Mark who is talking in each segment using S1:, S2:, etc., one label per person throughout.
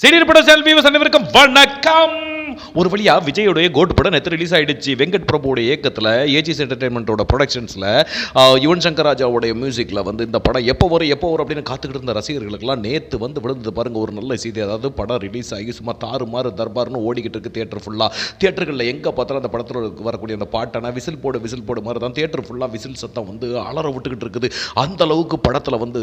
S1: Senior பட செல்வி அனைவருக்கும் வணக்கம். ஒரு வழியாக விஜயோடைய கோட் படம் நேற்று ரிலீஸ் ஆகிடுச்சு வெங்கட் பிரபுவோடைய இயக்கத்தில் ஏஜிஸ் என்டர்டைன்மெண்ட்டோட ப்ரொடக்ஷன்ஸில் யுவன் சங்கர் ராஜாவோடைய மியூசிக்கில் வந்து இந்த படம் எப்போ வரும் எப்போ வரும் அப்படின்னு காத்துக்கிட்டு இருந்த ரசிகர்களுக்கெல்லாம் நேற்று வந்து விழுந்தது பாருங்க ஒரு நல்ல செய்தி. அதாவது படம் ரிலீஸ் ஆகி சும்மா தாறுமாறு தர்பார்னு ஓடிக்கிட்டு இருக்கு தியேட்டர் ஃபுல்லாக தியேட்டர்களில் எங்கே பார்த்தாலும் அந்த படத்தில் வரக்கூடிய அந்த பாட்டான விசில் போடு விசில் போடு மாதிரி தான் தியேட்டர் ஃபுல்லாக விசில் சத்தம் வந்து அலற விட்டுக்கிட்டு இருக்குது. அந்த அளவுக்கு படத்தில் வந்து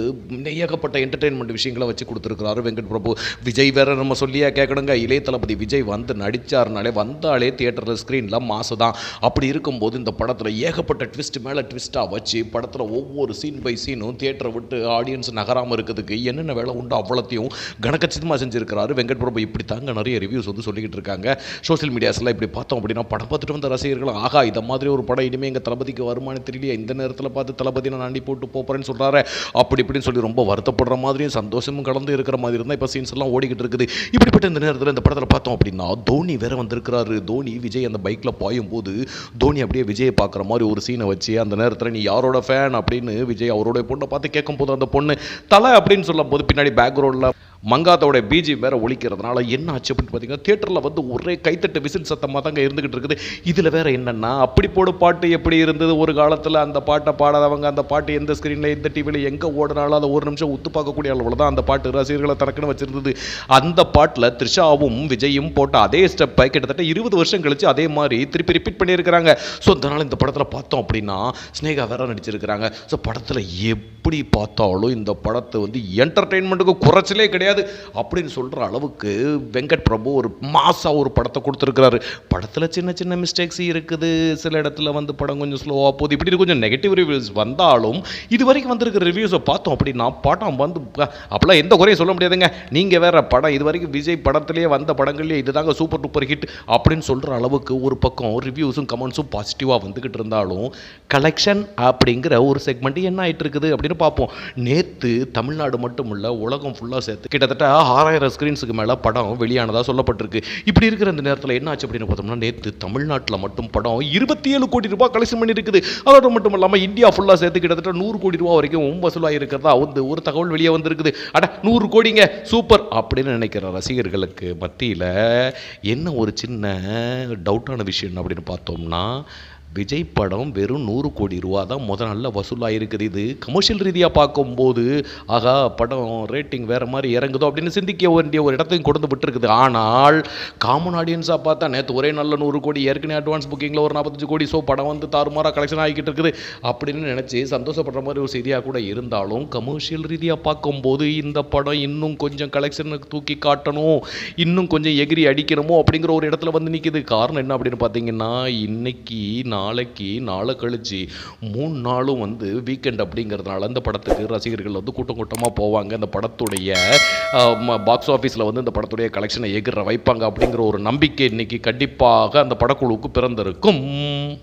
S1: ஏகப்பட்ட என்டர்டெயின்மெண்ட் விஷயங்களை வச்சு கொடுத்துருக்கிறாரு வெங்கட் பிரபு. விஜய் வேற நம்ம சொல்லியா கேட்கணுங்க. இளைய தளபதி விஜய் வந்து நடித்தார்னாலே வந்தாலே தியேட்டரில் ஸ்க்ரீனில் மாசு தான் அப்படி இருக்கும்போது இந்த படத்தில் ஏகப்பட்ட ட்விஸ்ட் மேலே ட்விஸ்ட்டாக வச்சு படத்தில் ஒவ்வொரு சீன் பை சீனும் தியேட்டரை விட்டு ஆடியன்ஸ் நகராமல் இருக்கிறதுக்கு என்னென்ன வேலை உண்டோ அவ்வளோத்தையும் கனக்கச்சிதமாக செஞ்சுருக்கிறாரு. வெங்கட் பிரபு இப்படி தாங்க நிறைய ரிவ்யூஸ் வந்து சொல்லிக்கிட்டு இருக்காங்க. சோஷியல் மீடியாஸில் இப்படி பார்த்தோம் அப்படின்னா படம் பார்த்துட்டு வந்த ரசிகர்கள் ஆகா இந்த மாதிரி ஒரு படம் இனிமேல் எங்கள் தளபதிக்கு வருமானம் தெரியலையே இந்த நேரத்தில் பார்த்து தளபதி நான் அண்டி போட்டு போகிறேன்னு சொல்கிறாரு அப்படி இப்படின்னு சொல்லி ரொம்ப வருத்தப்படுற மாதிரியும் சந்தோஷமும் கலந்து இருக்கிற மாதிரி இருந்தால் இப்போ சீன்ஸ் எல்லாம் ஓடிக்கிட்டு இருக்குது. இப்படிப்பட்ட இந்த நேரத்தில் இந்த படத்தில் பார்த்தோம் அப்படின்னா தோனி வேற வந்திருக்கிறாரு. தோனி விஜய் அந்த பைக்கில் பாயும் போது தோனி அப்படியே விஜயை பார்க்குற மாதிரி ஒரு சீனை வச்சு அந்த நேரத்தில் நீ யாரோட ஃபேன் அப்படின்னு விஜய் அவரோட பொண்ணை பார்த்து கேட்கும் போது அந்த பொண்ணு தலை அப்படின்னு சொல்லும் போது பின்னாடி பேக்ரவுண்டில் மங்காத்தோட பிஜி வேற ஒழிக்கிறதுனால என்ன ஆச்சு அப்படின்னு பார்த்தீங்கன்னா தேட்டரில் வந்து ஒரே கைத்தட்டு விசில் சத்தமாக தாங்க இருந்துகிட்டு இருக்குது. இதில் வேற என்னென்னா அப்படி போடு பாட்டு எப்படி இருந்தது? ஒரு காலத்தில் அந்த பாட்டை பாடாதவங்க அந்த பாட்டு எந்த ஸ்க்ரீனில் எந்த டிவியில் எங்கே ஓடினாலும் அதை ஒரு நிமிஷம் உத்து பார்க்கக்கூடிய அளவில் தான் அந்த பாட்டு ரசிகர்களை தனக்குன்னு வச்சிருந்தது. அந்த பாட்டில் த்ரிஷாவும் விஜயும் போட்ட அதே ஸ்டெப்பை கிட்டத்தட்ட இருபது வருஷம் கழிச்சு அதே மாதிரி திருப்பி ரிப்பீட் பண்ணியிருக்கிறாங்க. ஸோ அதனால் இந்த படத்தில் பார்த்தோம் அப்படின்னா ஸ்னேகா வேற நடிச்சிருக்கிறாங்க. ஸோ படத்தில் எப்படி பார்த்தாலும் இந்த படத்தை வந்து என்டர்டெயின்மெண்ட்டுக்கு குறைச்சலே கிடையாது. அப்படின்னு சொல்கிற அளவுக்கு வெங்கட் பிரபு ஒரு மாசாக ஒரு படத்தை கொடுத்துருக்கிறாரு. படத்தில் சின்ன சின்ன மிஸ்டேக்ஸ் இருக்குது. சில இடத்துல வந்து படம் கொஞ்சம் ஸ்லோவாக போகுது. இப்படி கொஞ்சம் நெகட்டிவ் ரிவ்யூஸ் வந்தாலும் இது வரைக்கும் வந்திருக்கிற ரிவ்யூஸை பார்த்தோம் அப்படின்னா படம் வந்து ப- எந்த குறையும் சொல்ல முடியாதுங்க. நீங்கள் வேற படம் இது வரைக்கும் விஜய் படத்துலேயே வந்த படங்கள்லேயே இதுதாங்க சூப்பர் டூப்பர் ஹிட் அப்படின்னு சொல்கிற அளவுக்கு ஒரு பக்கம் ரிவ்யூஸும் கமெண்ட்ஸும் பாசிட்டிவாக வந்துக்கிட்டு இருந்தாலும் கலெக்ஷன் அப்படிங்கிற ஒரு செக்மெண்ட் என்ன ஆகிட்டு இருக்குது அப்படின்னு பார்ப்போம். நேற்று தமிழ்நாடு மட்டும் இல்லை உலகம் ஃபுல்லாக சேர்த்து கிட்டத்தட்ட ஆறாயிரம் ஸ்க்ரீன்ஸுக்கு மேலே படம் வெளியானதாக சொல்லப்பட்டிருக்கு. இப்படி இருக்கிற இந்த நேரத்தில் என்ன ஆச்சு அப்படின்னு பார்த்தோம்னா நேற்று தமிழ்நாட்டில் மட்டும் படம் இருபத்தி ஏழு கோடி ரூபாய் கலெக்ஷன் பண்ணியிருக்குது அதோடு மட்டும் இல்லாமல் இந்தியா ஃபுல்லாக சேர்த்து கிட்டத்தட்ட நூறு கோடி ரூபா வரைக்கும் வசூலாக இருக்கிறதா வந்து ஒரு தகவல் வெளியே வந்திருக்குது. அட நூறு கோடிங்க சூப்பர் அப்படின்னு நினைக்கிற ரசிகர்களுக்கு மத்தியில் என்ன ஒரு சின்ன டவுட்டான விஷயம் அப்படின்னு பார்த்தோம்னா விஜய் படம் வெறும் நூறு கோடி ரூபா தான் முத வசூலாக இருக்குது. இது கமர்ஷியல் ரீதியாக பார்க்கும்போது ஆகா படம் ரேட்டிங் வேறு மாதிரி இறங்குதோ அப்படின்னு சிந்திக்க வேண்டிய ஒரு இடத்தையும் கொண்டு விட்டுருக்குது. ஆனால் காமன் ஆடியன்ஸாக பார்த்தா நேற்று ஒரே நல்ல நூறு கோடி ஏற்கனவே அட்வான்ஸ் புக்கிங்கில் ஒரு நாற்பத்தஞ்சு கோடி ஸோ படம் வந்து தாறுமாறாக கலெக்ஷன் ஆகிக்கிட்டு இருக்குது. அப்படின்னு நினச்சி சந்தோஷப்படுற மாதிரி ஒரு செய்தியாக கூட இருந்தாலும் கமர்ஷியல் ரீதியாக பார்க்கும்போது இந்த படம் இன்னும் கொஞ்சம் கலெக்ஷனுக்கு தூக்கி காட்டணும் இன்னும் கொஞ்சம் எகிரி அடிக்கணுமோ அப்படிங்கிற ஒரு இடத்துல வந்து நிற்கிது காரணம் என்ன அப்படின்னு பார்த்தீங்கன்னா இன்னைக்கு நாளைக்கு நாளை கழிச்சு மூணு நாளும் வந்து வீக்கெண்ட் அப்படிங்கிறதுனால அந்த படத்துக்கு ரசிகர்கள் வந்து கூட்டம் கூட்டமாக போவாங்க. அந்த படத்துடைய பாக்ஸ் ஆஃபீஸில் வந்து இந்த படத்துடைய கலெக்ஷனை எகிற வைப்பாங்க அப்படிங்கிற ஒரு நம்பிக்கை இன்னைக்கு கண்டிப்பாக அந்த படக்குழுவுக்கு பிறந்திருக்கும்.